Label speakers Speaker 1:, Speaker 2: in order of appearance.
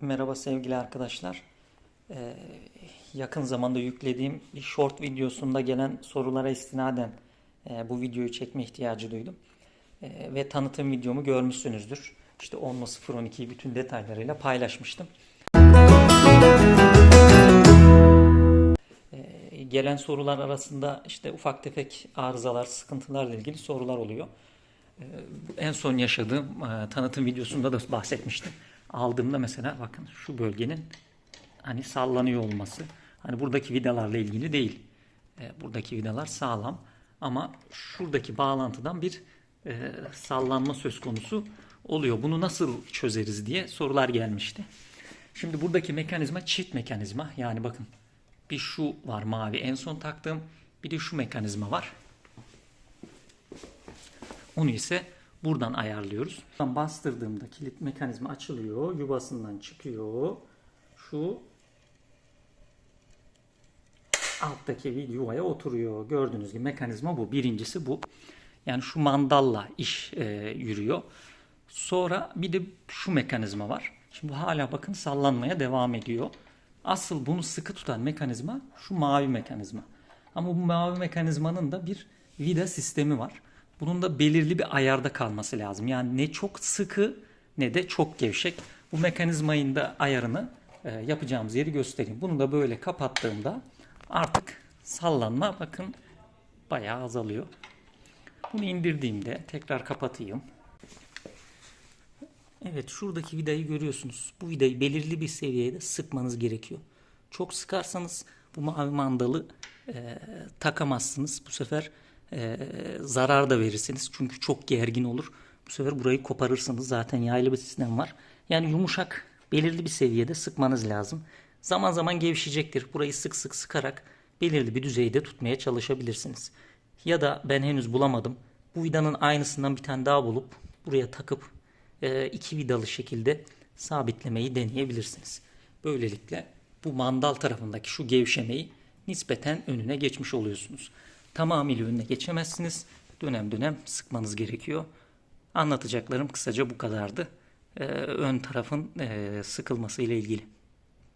Speaker 1: Merhaba sevgili arkadaşlar. Ee, yakın zamanda yüklediğim bir short videosunda gelen sorulara istinaden e, bu videoyu çekme ihtiyacı duydum. E, ve tanıtım videomu görmüşsünüzdür. İşte 10.012'yi bütün detaylarıyla paylaşmıştım. E, gelen sorular arasında işte ufak tefek arızalar, sıkıntılarla ilgili sorular oluyor. Ee, En son yaşadığım e, tanıtım videosunda da bahsetmiştim. Aldığımda mesela bakın şu bölgenin hani sallanıyor olması. Hani buradaki vidalarla ilgili değil. E, Buradaki vidalar sağlam ama şuradaki bağlantıdan bir e, sallanma söz konusu oluyor. Bunu nasıl çözeriz diye sorular gelmişti. Şimdi buradaki mekanizma çift mekanizma. Yani bakın bir şu var mavi en son taktığım bir de şu mekanizma var. Onu ise buradan ayarlıyoruz. Buradan bastırdığımda kilit mekanizma açılıyor. Yuvasından çıkıyor. Şu alttaki bir yuvaya oturuyor. Gördüğünüz gibi mekanizma bu. Birincisi bu. Yani şu mandalla iş e, yürüyor. Sonra bir de şu mekanizma var. Şimdi hala bakın sallanmaya devam ediyor. Asıl bunu sıkı tutan mekanizma şu mavi mekanizma. Ama bu mavi mekanizmanın da bir vida sistemi var. Bunun da belirli bir ayarda kalması lazım. Yani ne çok sıkı ne de çok gevşek. Bu mekanizmayın da ayarını e, yapacağımız yeri göstereyim. Bunu da böyle kapattığımda artık sallanma bakın bayağı azalıyor. Bunu indirdiğimde tekrar kapatayım. Evet şuradaki vidayı görüyorsunuz. Bu vidayı belirli bir seviyede sıkmanız gerekiyor. Çok sıkarsanız bu mavi mandalı e, takamazsınız. Bu sefer e, zarar da verirsiniz. Çünkü çok gergin olur. Bu sefer burayı koparırsınız. Zaten yaylı bir sistem var. Yani yumuşak belirli bir seviyede sıkmanız lazım. Zaman zaman gevşeyecektir. Burayı sık sık sıkarak belirli bir düzeyde tutmaya çalışabilirsiniz. Ya da ben henüz bulamadım. Bu vidanın aynısından bir tane daha bulup buraya takıp e, iki vidalı şekilde sabitlemeyi deneyebilirsiniz. Böylelikle bu mandal tarafındaki şu gevşemeyi nispeten önüne geçmiş oluyorsunuz. Tamamıyla önüne geçemezsiniz. Dönem dönem sıkmanız gerekiyor. Anlatacaklarım kısaca bu kadardı. E, ön tarafın e, sıkılması ile ilgili.